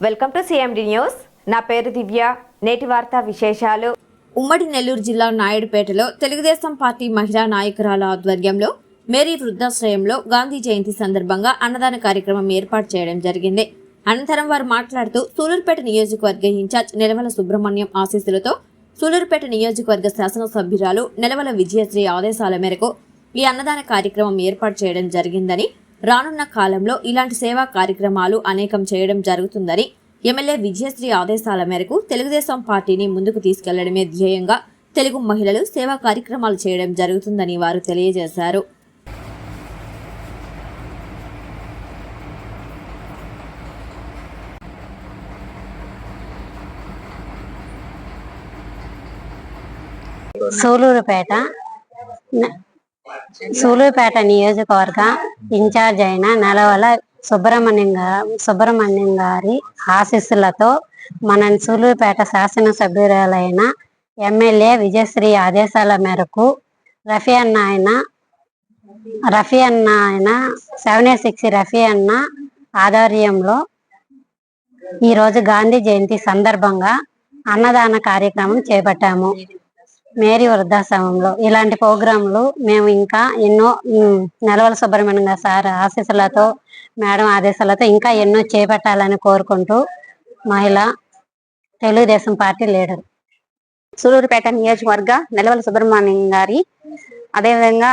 Welcome to CMD news నా పేరు దివ్య. నేటి వార్తా విశేషాలు. ఉమ్మడి నెల్లూరు జిల్లా నాయుడుపేటలో తెలుగుదేశం పార్టీ మహిళా నాయకురాల ఆధ్వర్యంలో మేరీ వృద్ధాశ్రయంలో గాంధీ జయంతి సందర్భంగా అన్నదాన కార్యక్రమం ఏర్పాటు చేయడం జరిగింది. అనంతరం వారు మాట్లాడుతూ సూలూరుపేట నియోజకవర్గ ఇన్ఛార్జ్ నిలవల సుబ్రహ్మణ్యం ఆశీస్సులతో సూలూరుపేట నియోజకవర్గ శాసనసభ్యురాలు నిలవల విజయశ్రీ ఆదేశాల మేరకు ఈ అన్నదాన కార్యక్రమం ఏర్పాటు చేయడం జరిగిందని రానున్న కాలంలో ఇలాంటి సేవా కార్యక్రమాలు అనేకం చేయడం జరుగుతుందని ఎమ్మెల్యే విజయశ్రీ ఆదేశాల మేరకు తెలుగుదేశం పార్టీని ముందుకు తీసుకెళ్ళడమే ధ్యేయంగా తెలుగు మహిళలు సేవా కార్యక్రమాలు చేయడం జరుగుతుందని వారు తెలియజేశారు. సూలూరుపేట. న- సూలూరుపేట నియోజకవర్గ ఇన్ఛార్జ్ అయిన నెలవల సుబ్రహ్మణ్యం సుబ్రహ్మణ్యం గారి ఆశీస్సులతో మన సూలూరుపేట శాసనసభ్యురాలైన ఎమ్మెల్యే విజయశ్రీ ఆదేశాల మేరకు రఫీ అన్న ఆయన రఫీ అన్న ఆయన సెవెన్ ఎయిట్ సిక్స్ రఫీ అన్న ఆధ్వర్యంలో ఈరోజు గాంధీ జయంతి సందర్భంగా అన్నదాన కార్యక్రమం చేపట్టాము. మేరీ వృద్ధాశ్రమంలో. ఇలాంటి ప్రోగ్రాంలు మేము ఇంకా ఎన్నో నెలవల సుబ్రహ్మణ్యం గారు సార్ ఆశీస్సులతో మేడం ఆదేశాలతో ఇంకా ఎన్నో చేపట్టాలని కోరుకుంటూ మహిళ తెలుగుదేశం పార్టీ లీడర్. సూలూరుపేట నియోజకవర్గ నెలవల సుబ్రహ్మణ్యం గారి అదేవిధంగా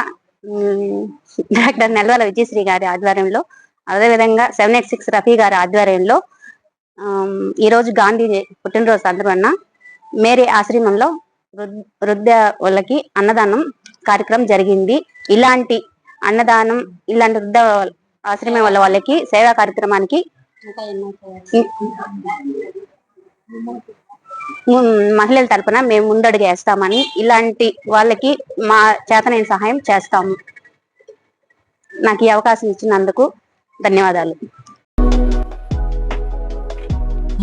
డాక్టర్ నెలవల విజయశ్రీ గారి ఆధ్వర్యంలో అదేవిధంగా సెవెన్ ఎయిట్ సిక్స్ రఫీ గారి ఆధ్వర్యంలో ఈరోజు గాంధీ పుట్టినరోజు సందర్భంగా మేరీ ఆశ్రమంలో వృద్ధ వాళ్ళకి అన్నదానం కార్యక్రమం జరిగింది. ఇలాంటి అన్నదానం ఇలాంటి వృద్ధ ఆశ్రమం వల్ల వాళ్ళకి సేవా కార్యక్రమానికి మహిళల తరపున మేము ముందడుగు వేస్తామని ఇలాంటి వాళ్ళకి మా చేతనైన సహాయం చేస్తాము. నాకు ఈ అవకాశం ఇచ్చినందుకు ధన్యవాదాలు.